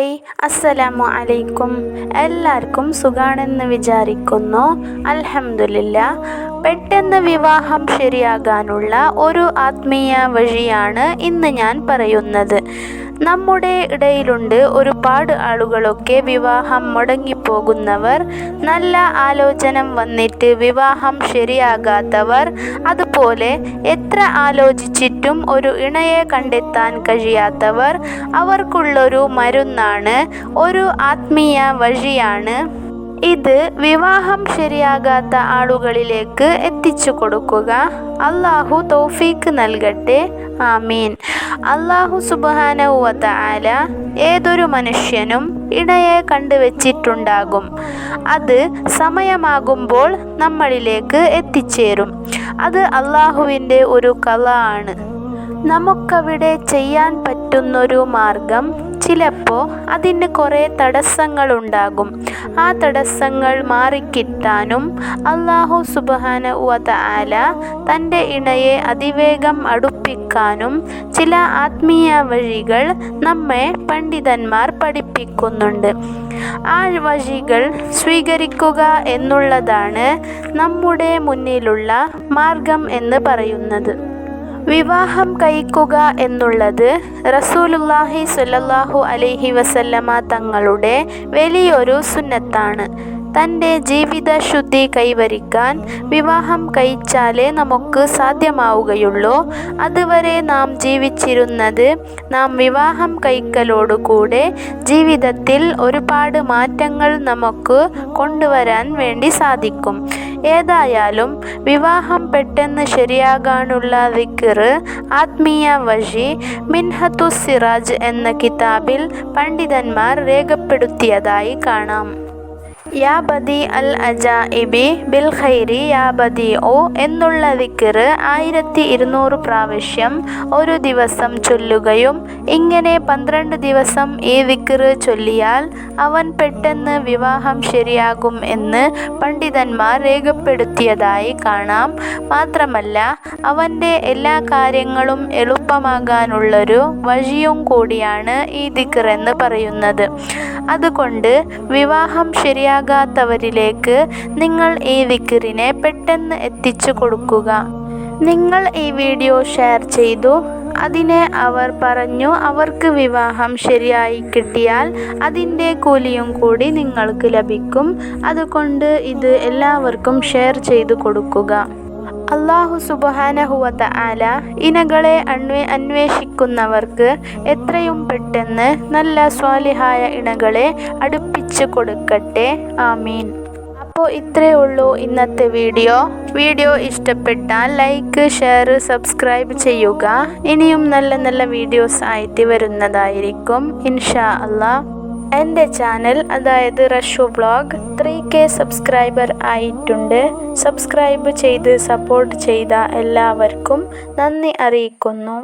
Hi അസ്സലാമു അലൈക്കും. എല്ലാവർക്കും സുഖാണെന്ന് വിചാരിക്കുന്നു. അൽഹംദുലില്ല. പെട്ടെന്ന് വിവാഹം ശരിയാകാനുള്ള ഒരു ആത്മീയ വഴിയാണ് ഇന്ന് ഞാൻ പറയുന്നത്. നമ്മുടെ ഇടയിലുണ്ട് ഒരുപാട് ആളുകളൊക്കെ വിവാഹം മുടങ്ങിപ്പോകുന്നവർ. നല്ല ആലോചനം വന്നിട്ട് വിവാഹം ശരിയാകാത്തവർ. അതുപോലെ എത്ര ആലോചിച്ചിട്ടും ഒരു ഇണയെ കണ്ടെത്താൻ കഴിയാത്തവർ. അവർക്കുള്ളൊരു മരുന്നാണ് ഒരു ആത്മീയ വഴിയാണ്. ഇത് വിവാഹം ശരിയാകാത്ത ആളുകളിലേക്ക് എത്തിച്ചു കൊടുക്കുക അള്ളാഹു തൗഫീക്ക് നൽകട്ടെ. ആമീൻ. അള്ളാഹു സുബാനവുവത്ത ആല ഏതൊരു മനുഷ്യനും ഇണയെ കണ്ടുവച്ചിട്ടുണ്ടാകും. അത് സമയമാകുമ്പോൾ നമ്മളിലേക്ക് എത്തിച്ചേരും. അത് അള്ളാഹുവിന്റെ ഒരു കല ആണ്. നമുക്കവിടെ ചെയ്യാൻ പറ്റുന്നൊരു മാർഗം ചിലപ്പോൾ അതിന് കുറേ തടസ്സങ്ങളുണ്ടാകും. ആ തടസ്സങ്ങൾ മാറിക്കിട്ടാനും അള്ളാഹു സുബാന ഉവത ആല തന്റെ ഇണയെ അതിവേഗം അടുപ്പിക്കാനും ചില ആത്മീയ വഴികൾ നമ്മെ പണ്ഡിതന്മാർ പഠിപ്പിക്കുന്നുണ്ട്. ആ വഴികൾ സ്വീകരിക്കുക എന്നുള്ളതാണ് നമ്മുടെ മുന്നിലുള്ള മാർഗം എന്ന് പറയുന്നത്. വിവാഹം കഴിക്കുക എന്നുള്ളത് റസൂലുല്ലാഹി സ്വല്ലല്ലാഹു അലൈഹി വസല്ലമ തങ്ങളുടെ വലിയൊരു സുന്നത്താണ്. തന്റെ ജീവിത ശുദ്ധി കൈവരിക്കാൻ വിവാഹം കഴിച്ചാലേ നമുക്ക് സാധ്യമാവുകയുള്ളൂ. അതുവരെ നാം ജീവിച്ചിരുന്നത് നാം വിവാഹം കഴിക്കലോടുകൂടെ ജീവിതത്തിൽ ഒരുപാട് മാറ്റങ്ങൾ നമുക്ക് കൊണ്ടുവരാൻ വേണ്ടി സാധിക്കും. ഏതായാലും വിവാഹം പെട്ടെന്ന് ശരിയാകാനുള്ള വിക്കറ് ആത്മീയ വഴി മിൻഹത്തു സിറാജ് എന്ന കിതാബിൽ പണ്ഡിതന്മാർ രേഖപ്പെടുത്തിയതായി കാണാം. യാ ബദി അൽ അജാഇബി ബിൽ ഖൈരി യാ ബദി ഒ എന്നുള്ള ദിക്കറ് ആയിരത്തി ഇരുന്നൂറ് പ്രാവശ്യം ഒരു ദിവസം ചൊല്ലുകയും ഇങ്ങനെ പന്ത്രണ്ട് ദിവസം ഈ ദിക്കറ് ചൊല്ലിയാൽ അവൻ പെട്ടെന്ന് വിവാഹം ശരിയാകും എന്ന് പണ്ഡിതന്മാർ രേഖപ്പെടുത്തിയതായി കാണാം. മാത്രമല്ല അവന്റെ എല്ലാ കാര്യങ്ങളും എളുപ്പമാകാനുള്ളൊരു വഴിയും കൂടിയാണ് ഈ ദിക്കർ എന്ന് പറയുന്നത്. അതുകൊണ്ട് വിവാഹം ശരിയാകാത്തവരിലേക്ക് നിങ്ങൾ ഈ വിക്കറിനെ പെട്ടെന്ന് എത്തിച്ചു കൊടുക്കുക. നിങ്ങൾ ഈ വീഡിയോ ഷെയർ ചെയ്തു. അതിനെ അവർ പറഞ്ഞു അവർക്ക് വിവാഹം ശരിയായി കിട്ടിയാൽ അതിന്റെ കൂലിയും കൂടി നിങ്ങൾക്ക് ലഭിക്കും. അതുകൊണ്ട് ഇത് എല്ലാവർക്കും ഷെയർ ചെയ്തു കൊടുക്കുക. അള്ളാഹു സുബാനഹുവത്ത ആല ഇനകളെ അന്വേ അന്വേഷിക്കുന്നവർക്ക് എത്രയും പെട്ടെന്ന് നല്ല സ്വാലിഹായ ഇണകളെ അടുപ്പിച്ചു കൊടുക്കട്ടെ. ആമീൻ. അപ്പോൾ ഇത്രയേ ഉള്ളൂ ഇന്നത്തെ വീഡിയോ. വീഡിയോ ഇഷ്ടപ്പെട്ടാൽ ലൈക്ക് ഷെയർ സബ്സ്ക്രൈബ് ചെയ്യുക. ഇനിയും നല്ല നല്ല വീഡിയോസ് ആയിട്ട് വരുന്നതായിരിക്കും. ഇൻഷാ അള്ളാ എന്റെ ചാനൽ അതായത് Rashu vlog three K subscriber ആയിട്ടുണ്ട്. സബ്സ്ക്രൈബ് ചെയ്ത് സപ്പോർട്ട് ചെയ്ത എല്ലാവർക്കും നന്ദി അറിയിക്കുന്നു.